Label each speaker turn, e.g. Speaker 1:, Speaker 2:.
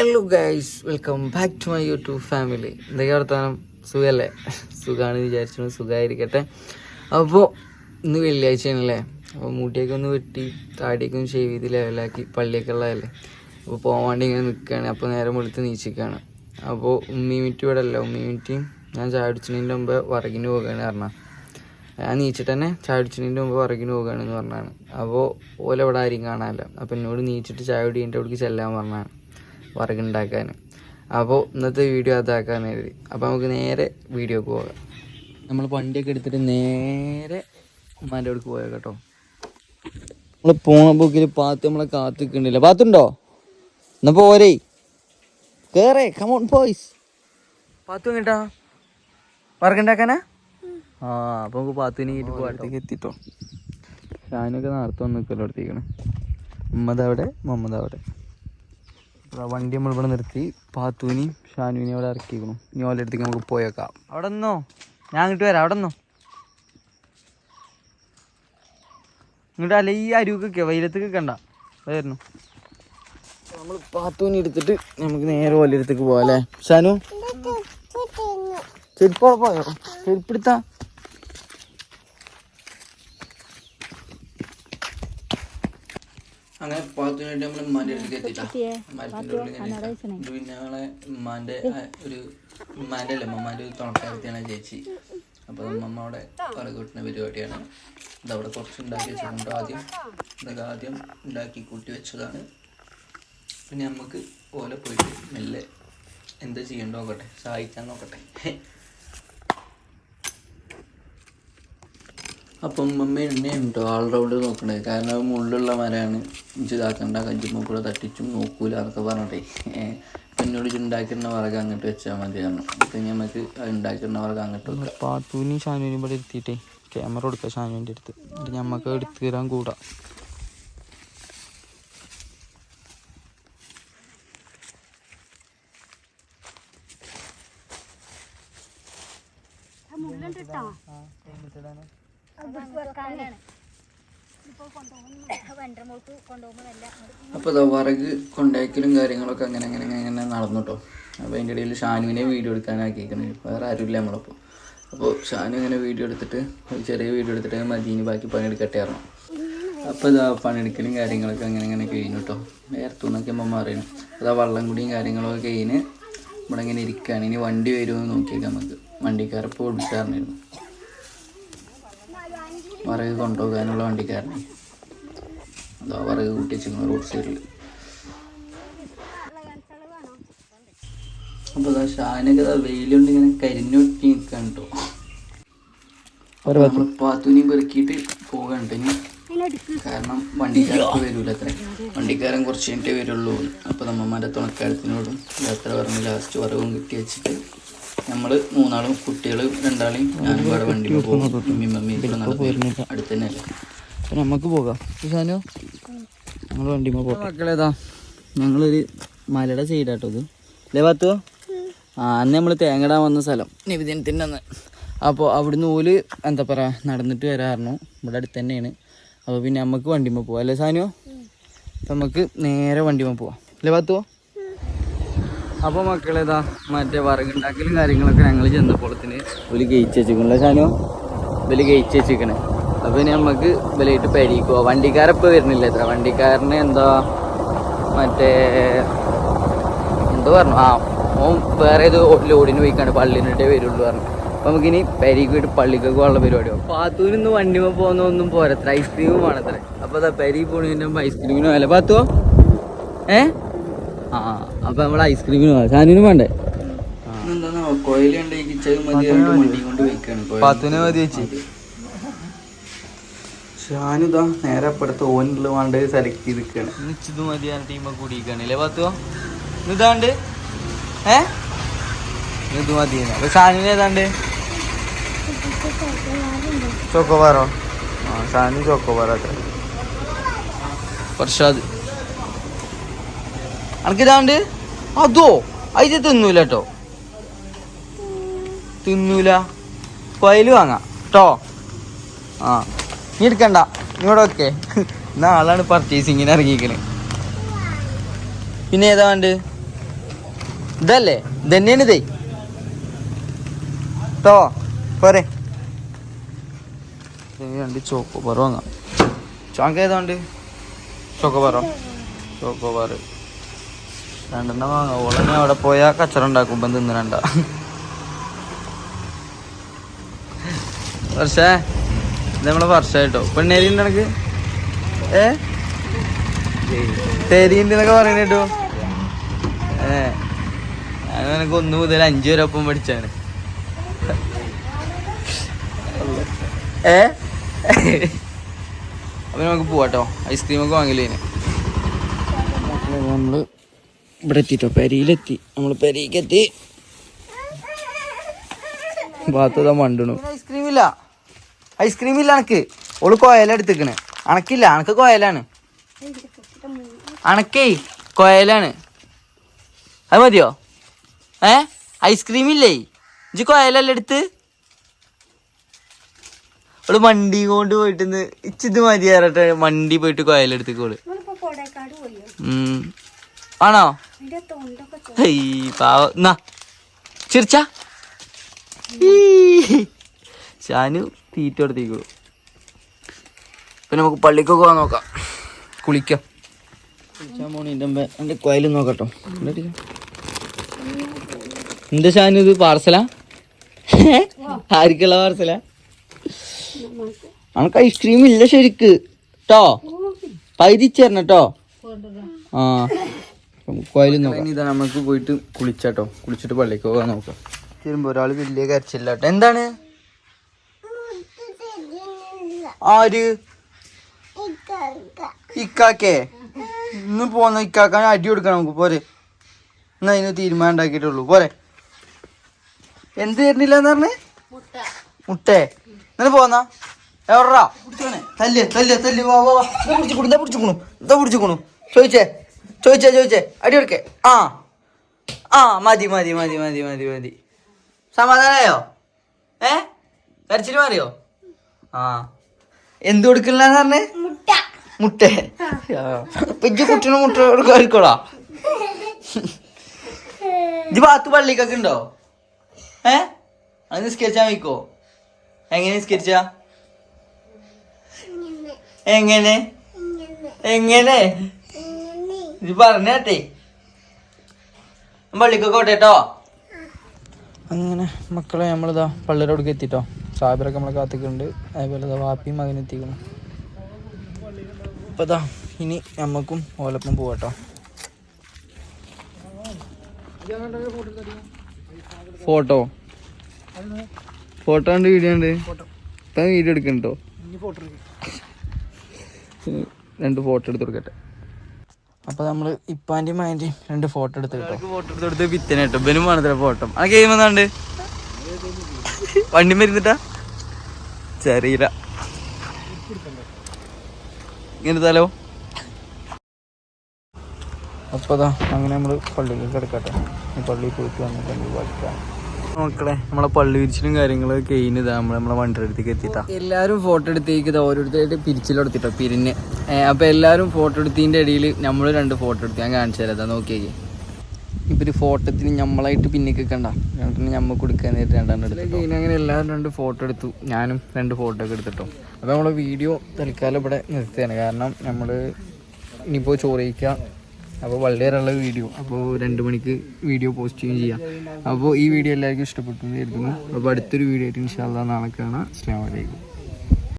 Speaker 1: Hello guys welcome back to my YouTube family എന്തൊക്കെ വർത്താനം? സുഖമല്ലേ സുഖമാണ് വിചാരിച്ചു സുഖമായിരിക്കട്ടെ അപ്പോൾ ഇന്ന് വെള്ളിയാഴ്ചയാണല്ലേ? അപ്പോൾ മുടിയൊക്കെ ഒന്ന് വെട്ടി താടിയൊക്കെ ഒന്ന് ഷേവ് ചെയ്ത് ലെവലാക്കി പള്ളിയൊക്കെ ഉള്ളതല്ലേ? അപ്പോൾ പോകാൻ വേണ്ടി ഇങ്ങനെ നിൽക്കുകയാണ് അപ്പോൾ നേരം വെളുത്ത് നീച്ചിക്കുകയാണ് അപ്പോൾ ഉമ്മി മിറ്റി ഇവിടെ അല്ല ഉമ്മി മിറ്റിയും ഞാൻ ചാടിച്ചതിന്റെ മുമ്പ് വറകിന് പോകുകയാണ് പറഞ്ഞാൽ ഞാൻ നീച്ചിട്ട് തന്നെ ചാടിച്ചതിന്റെ മുമ്പ് വറകിന് പോകുകയാണെന്ന് പറഞ്ഞാണ്. അപ്പോൾ ഓല ഇവിടെ ആരും കാണാനില്ല. അപ്പോൾ എന്നോട് നീച്ചിട്ട് ചായ കുടിന്റെ അവിടേക്ക് ചെല്ലാൻ പറഞ്ഞാണ്. വറകുണ്ടാക്കാൻ അപ്പോൾ ഇന്നത്തെ വീഡിയോ അതാക്കാൻ വേണ്ടി. അപ്പോൾ നമുക്ക് നേരെ വീഡിയോക്ക് പോകാം. നമ്മൾ വണ്ടിയൊക്കെ എടുത്തിട്ട് നേരെ ഉമ്മാന്റെ അടുക്ക് പോയാൽ കേട്ടോ. നമ്മൾ പോണ പോക്കിൽ പാത്ത് നമ്മളെ കാത്ത് നിൽക്കണില്ല പാത്തുണ്ടോ? എന്നാ പോരേ കേറേ കമോൺ ബോയ്സ് പാത്തു കേട്ടാ വറുകുണ്ടാക്കാനാ ആ അപ്പൊ നമുക്ക് പാത്തുവിനെ കയറ്റി അടുത്തേക്ക് എത്തിട്ടോ. ഷാനൊക്കെ നേരത്തെ വന്ന് നിൽക്കല്ലോ അടുത്തേക്കാണ് ഉമ്മദ് അവിടെ മുഹമ്മദ് അവിടെ. വണ്ടി നമ്മൾ ഇവിടെ നിർത്തി. പാത്തൂനി ഷാനുവിനെയും അവിടെ ഇറക്കിക്കണം ഇനി ഓലെ അടുത്തേക്ക് നമുക്ക് പോയേക്കാം. അവിടെ നിന്നോ? ഞാൻ അങ്ങോട്ട് വരാം. അവിടെ നിന്നോ? ഇങ്ങോട്ട് അല്ല ഈ അരുക്കൊക്കെ വെയിലത്തേക്ക് കണ്ട. അതായിരുന്നു നമ്മൾ പാത്തൂനി എടുത്തിട്ട് നമുക്ക് നേരെ ഓലെ അടുത്തേക്ക് പോവാം അല്ലേ? ഷാനു? ചെരുപ്പോ പോയോ? ചെരുപ്പെടുത്താ അങ്ങനെ പാത്തുനായിട്ട് നമ്മൾ ഉമ്മാന്റെ അടുത്തേക്ക് എത്തിട്ടാ. മരത്തിന്റെ ഉള്ളിൽ. ഇത് പിന്നെ ഞങ്ങളെ ഉമ്മാന്റെ ആ, ഒരു ഉമ്മാന്റെ അല്ല? ഉമ്മാന്റെ ഒരു തുണക്കാരത്തിയാണ് ചേച്ചി. അപ്പൊ ഉമ്മ അവിടെ വിറക് കിട്ടുന്ന പരിപാടിയാണ്. ഇതവിടെ കുറച്ച് ഉണ്ടാക്കി വെച്ചിട്ടുണ്ട്. ആദ്യം ഇതൊക്കെ ആദ്യം ഉണ്ടാക്കി കൂട്ടി വെച്ചതാണ്. പിന്നെ നമുക്ക് ഓല പോയിട്ട് മെല്ലെ എന്താ ചെയ്യണ്ട നോക്കട്ടെ. സഹായിക്കാൻ നോക്കട്ടെ. അപ്പം ഉമ്മ എന്നെ ഉണ്ടോ? ഓൾറൗണ്ട് നോക്കണേ. കാരണം മുകളിലുള്ള മരമാണ്. ഇതാക്കണ്ട. കഞ്ചുമ്മ കൂടെ തട്ടിച്ചും നോക്കൂല എന്നൊക്കെ പറഞ്ഞിട്ടേ. അപ്പം എന്നോട് ഉണ്ടാക്കിയിരുന്ന വറക് അങ്ങോട്ട് വെച്ചാൽ മതി കാരണം അപ്പം നമുക്ക് ഉണ്ടാക്കിയിരുന്ന വറക് അങ്ങോട്ട് വെക്കാം. പാത്തൂനും ഷാനുവിനും ഇവിടെ എത്തിയിട്ടേ ക്യാമറ കൊടുക്കാം ഷാനുവിന്റെ അടുത്ത്. എന്നിട്ട് ഞമ്മക്ക് എടുത്ത് തരാൻ കൂടാ. അപ്പോൾ ഇതാ വറക് കൊണ്ടാക്കലും കാര്യങ്ങളൊക്കെ അങ്ങനെ അങ്ങനെ അങ്ങനെ നടന്നു കേട്ടോ അപ്പോൾ അതിന്റെ ഇടയിൽ ഷാനുവിനെ വീഡിയോ എടുക്കാനാക്കിയിരിക്കണേ വേറെ ആരുമില്ല നമ്മളപ്പോ. അപ്പോൾ ഷാനു ഇങ്ങനെ വീഡിയോ എടുത്തിട്ട് ഒരു ചെറിയ വീഡിയോ എടുത്തിട്ട് മദീന് ബാക്കി പണിയെടുക്കട്ടെ ആയിരുന്നു അപ്പോൾ ഇതാ പണിയെടുക്കലും കാര്യങ്ങളൊക്കെ അങ്ങനെ അങ്ങനെ കഴിഞ്ഞു കേട്ടോ നേരത്തു നിന്നൊക്കെ അമ്മ അറിയണം അതാ വള്ളം കുടിയും കാര്യങ്ങളൊക്കെ കഴിഞ്ഞ് ഇങ്ങനെ ഇരിക്കുകയാണ് ഇനി വണ്ടി വരുമെന്ന് നോക്കിയേക്കാം നമുക്ക്. വണ്ടിക്കാരപ്പോൾ വിളിച്ചാറിഞ്ഞിരുന്നു വറക് കൊണ്ടുപോകാനുള്ള വണ്ടിക്കാരനെ അതോ വറക് കൂട്ടിച്ചിരുന്നു റോഡ് സൈഡിൽ അപ്പോൾ അതാ ഷാനൊക്കെ വെയിലുണ്ട് ഇങ്ങനെ കരിഞ്ഞൊട്ടി നിൽക്കാൻ കേട്ടോ നമ്മൾ പാത്തുനിയും പെറുക്കിയിട്ട് പോകണ്ട കാരണം വണ്ടിക്കാർക്ക് വരൂല അത്ര. വണ്ടിക്കാരൻ കുറച്ച് കഴിഞ്ഞിട്ടേ വരുള്ളൂ. അപ്പോൾ നമ്മമാരെ തുണക്കാരത്തിനോടും യാത്ര പറഞ്ഞ് ലാസ്റ്റ് വറവും കിട്ടി വെച്ചിട്ട് നമ്മൾ മൂന്നാളും കുട്ടികൾ രണ്ടാളെയും ഞാനും ഇവിടെ വണ്ടി പോകും. മമ്മിയും മമ്മി കൂടെ നടന്നു അടുത്ത് തന്നെയല്ലേ അപ്പം നമുക്ക് പോകാം. ഷാനു നമ്മൾ വണ്ടിമ്മ പോകാം മക്കളേതാ? ഞങ്ങളൊരു മലയുടെ സൈഡാട്ടോ ഇത്. അല്ലേ പാത്തു. ആ അന്ന് നമ്മൾ തേങ്ങടാൻ വന്ന സ്ഥലം. നിവേദ്യത്തിന്റെ അന്ന് അപ്പോൾ അവിടുന്ന് ഓൽ എന്താ പറയുക നടന്നിട്ട് വരാറുന്നു ഇവിടെ അടുത്ത് തന്നെയാണ് അപ്പോൾ പിന്നെ നമുക്ക് വണ്ടിമ്മ പോവാം. അല്ലേ സാനു അപ്പം നമുക്ക് നേരെ വണ്ടിമ്മ പോവാം. അല്ലേ പാത്തു? അപ്പോൾ മക്കളേതാ മറ്റേ വറകുണ്ടാക്കലും കാര്യങ്ങളൊക്കെ ഞങ്ങൾ ചെന്നപ്പോളത്തിന് ഒരു ഗയിച്ച് വെച്ചിരിക്കണല്ലേ ഷാനു ഇവർ ഗയിച്ച് വെച്ചിരിക്കണേ. അപ്പോൾ ഇനി നമുക്ക് ഇവലായിട്ട് പരിക്കുക വണ്ടിക്കാരപ്പോൾ വരുന്നില്ല എത്ര വണ്ടിക്കാരന് എന്താ മറ്റേ എന്തോ പറഞ്ഞു? ആ ഓൻ വേറെ ഏത് ലോഡിന് പോയിക്കാണ്. പള്ളിനിട്ടേ വരുള്ളൂ പറഞ്ഞു. അപ്പോൾ നമുക്കിനി പരിക്ക് പോയിട്ട് പള്ളിക്കൊക്കെ ഉള്ള പരിപാടി പാത്തൂരിൽ നിന്ന് വണ്ടിമ പോകുന്നൊന്നും പോരത്ര. ഐസ്ക്രീമും വേണത്രേ. അപ്പോൾ അതാ പരി പോണതിന്റെ ഐസ്ക്രീമിനും അല്ല പാത്തുവോ ഏ? ആ അപ്പൊ നമ്മൾ ഐസ്ക്രീമിന് ഷാനിനും വേണ്ടേ. പാത്തുവിനെ മതി ചേച്ചി. ഷാനുതാ നേരെ അപ്പുറത്ത് ഓനുള്ള വേണ്ട സെലക്ട് ചെയ്തിരിക്കാണ്. നിശ്ചിത് മതി ടീമൊക്കെ കൂടിയിരിക്കാണ്. അല്ലേ പാത്തുവോ ഇതാണ്ട് ഏ? ഇത് മതി അപ്പൊ ഷാനിന് ഏതാണ്ട് ചോക്കോബാറോ ആ ഷാനി ചോക്കോബാറോ അത്ര. വർഷാദ്. അനക്കിതാണ്ട്? അതോ? അത് തിന്നൂല കേട്ടോ തിന്നൂല. കൊയൽ വാങ്ങാം. കേട്ടോ ആ നീ എടുക്കണ്ട. ഇവിടെ ഒക്കെ നാളാണ് പർച്ചേസിങ്ങിന് ഇറങ്ങിക്കണ് പിന്നെ ഏതാ വേണ്ട ഇതല്ലേ? ഇതന്നെയാണ് ഇതേ. കേട്ടോ പോരെ. രണ്ട് ചോക്കോ പറ വാങ്ങാം. ചോക്കേതാണ്ട് ചോക്കോ പറ ചോക്കോ പറ രണ്ടെണ്ണം വാങ്ങാം. ഓളെ അവിടെ പോയാൽ കച്ചറ ഉണ്ടാക്കുമ്പം തിന്നണ്ട വർഷേ ഇത് നമ്മളെ വർഷമായിട്ടോ പെണ്ണേരി എനിക്ക് ഏ? തേരി എന്നൊക്കെ പറയണ കേട്ടോ. ഏ. ഞാൻ എനിക്ക് ഒന്ന് മുതൽ അഞ്ച് വരെ ഒപ്പം പഠിച്ചാണ്. ഏ? അപ്പൊ നമുക്ക് പോവാട്ടോ. ഐസ്ക്രീം ഒക്കെ വാങ്ങില്ലേന് നമ്മൾ ഇവിടെ എത്തിട്ടോ പെരിയിലെത്തി. നമ്മൾ പെരിക്ക് എത്തി ഭാഗത്തതാ മണ്ടണു. ഐസ്ക്രീം ഇല്ല ഐസ്ക്രീം ഇല്ല അനക്ക്. ഓൾ കോയല എടുത്തിക്കണ്. അണക്കില്ല അനക്ക് കോയലാണ്. അണക്കേ കോയലാണ്. അത് മതിയോ? ഏ? ഐസ്ക്രീം ഇല്ലേ ഇജ് കോയലല്ല എടുത്ത്? ഓൾ മണ്ടി കൊണ്ട് പോയിട്ട് ഇച്ചിത് മതിയാറട്ടെ മണ്ടി പോയിട്ട് കോയലെടുത്തേക്കോൾ ഉം. ആണോ? പാവ. ചിരിച്ച? ഷാനു തീറ്റ കൊടുത്തേക്കു പിന്നെ നമുക്ക് പള്ളിക്കൊക്കെ പോകാൻ നോക്കാം. കുളിക്കാം. കുളിച്ചാൻ പോണീന്റെ മുമ്പ്. എന്റെ കോയിലും നോക്കട്ടോ. എന്താ ഷാനു ഇത്? പാർസലാ? ആർക്കുള്ള പാർസലാ? നമുക്ക് ഐസ്ക്രീം ഇല്ല ശരിക്ക് കേട്ടോ പൈതിച്ചേരണം കേട്ടോ ആ. ഇതാ നമുക്ക് പോയിട്ട് കുളിച്ചാട്ടോ. കുളിച്ചിട്ട് പള്ളിക്ക് പോകാൻ നോക്കാം. തീരുമ്പോ ഒരാൾ വലിയ കരച്ചില്ലട്ടോ എന്താണ്? ആര്? ഇക്കാക്കേ. ഇന്ന് പോന്ന ഇക്കാക്കാൻ അടി കൊടുക്കണം നമുക്ക്. പോരെ. എന്നാ അതിന് തീരുമാനം ഉണ്ടാക്കിയിട്ടുള്ളൂ. പോരെ. എന്ത് തരുന്നില്ല എന്ന് പറഞ്ഞേ? മുട്ടേ. എന്നിട്ട് പോന്നാ? എവിടാ? തല്ല് തല്ല് തല്ല്. വാ വാ പിടിച്ചു പിടിച്ചിക്കണു ഇതാ പിടിച്ചിക്കണു ഇതാ പിടിച്ചിക്കണു ചോദിച്ചേ. ചോദിച്ചേ ചോദിച്ചേ. അടി കൊടുക്കേ. ആ. ആ മതി മതി മതി മതി മതി മതി. സമാധാനമായോ ഏ? കരച്ചിട്ട് മാറിയോ? ആ. എന്ത് കൊടുക്കില്ല പറഞ്ഞേ മുട്ട. പെജ്ജ് കുട്ടിന് മുട്ട കൊടുക്കോളാ ഇത് ഭാഗത്ത് പള്ളിക്കൊക്കെ ഉണ്ടോ? ഏ? അത് നിസ്കരിച്ചാ വയ്ക്കോ? എങ്ങനെ നിസ്കരിച്ച? എങ്ങനെ? എങ്ങനെ? ഇത് പറഞ്ഞേ പള്ളിക്കൊക്കെ കേട്ടോ അങ്ങനെ മക്കളെ നമ്മളിതാ പള്ളിയുടെ എത്തിട്ടോ. സാബിറൊക്കെ നമ്മളെ കാത്തിക്കുന്നുണ്ട്. അതേപോലെ ഇതാ വാപ്പിയും മകനെത്തിക്കുന്നു അപ്പൊ ഇതാ ഇനി നമ്മക്കും ഓലപ്പം പോവാട്ടോ ഫോട്ടോ? ഫോട്ടോ ഉണ്ട് വീഡിയോ ഉണ്ട് ഇപ്പൊ വീഡിയോ എടുക്കണ്ടോ? രണ്ട് ഫോട്ടോ എടുത്ത് കൊടുക്കട്ടെ. അപ്പൊ നമ്മൾ ഇപ്പാന്റെയും മാന്റെയും രണ്ട് ഫോട്ടോ എടുത്ത് കേട്ടോ. ഫോട്ടോ എടുത്ത് കൊടുത്ത് വിത്തനെ കേട്ടോ ബനും വേണത്തില്ല ഫോട്ടോ ആ ഗെയിം എന്നാണ്ട് വണ്ടി മരുന്നിട്ടാ? ചെറിയില്ല ഇങ്ങനെ തലോ അപ്പോൾ അതാ അങ്ങനെ നമ്മൾ പള്ളിയിലേക്ക് കിടക്കട്ടെ. പള്ളിയിൽ പോയിട്ട് വന്നിട്ട് പഠിക്കാം മക്കളെ നമ്മളെ പള്ളി വിരിച്ചിലും കാര്യങ്ങളും കഴിഞ്ഞത് നമ്മൾ നമ്മളെ വണ്ടി അടുത്തേക്ക് എത്തിയിട്ടാ. എല്ലാവരും ഫോട്ടോ എടുത്തേക്ക് ഓരോരുത്തരായിട്ട് പിരിച്ചിലെടുത്തിട്ടോ പിരിഞ്ഞ്. അപ്പോൾ എല്ലാവരും ഫോട്ടോ എടുത്തതിന്റെ ഇടയിൽ നമ്മൾ രണ്ട് ഫോട്ടോ എടുത്ത് ഞാൻ കാണിച്ചു തരാം നോക്കിയേ ഇപ്പം ഒരു ഫോട്ടോത്തിന് നമ്മളായിട്ട് പിന്നിക്ക് കണ്ട രണ്ടെണ്ണം നമ്മൾ കൊടുക്കാൻ നേരിട്ട് രണ്ടെണ്ണം എടുത്തു അങ്ങനെ എല്ലാവരും രണ്ട് ഫോട്ടോ എടുത്തു. ഞാനും രണ്ട് ഫോട്ടോ ഒക്കെ എടുത്തിട്ടോ. അപ്പോൾ നമ്മളെ വീഡിയോ തൽക്കാലം ഇവിടെ നിർത്തിയാണ് കാരണം നമ്മൾ ഇനിയിപ്പോൾ ചോറ് അപ്പോൾ വളരെയുള്ള വീഡിയോ. അപ്പോൾ രണ്ട് മണിക്ക് വീഡിയോ പോസ്റ്റ് ചെയ്യുകയും ചെയ്യാം. അപ്പോൾ ഈ വീഡിയോ എല്ലാവർക്കും ഇഷ്ടപ്പെട്ടു എന്ന് കരുതുന്നു. അപ്പോൾ അടുത്തൊരു വീഡിയോ ആയിട്ട് ഇൻഷാല്ല നാളെ കാണാം. അസ്സാം വലൈക്കും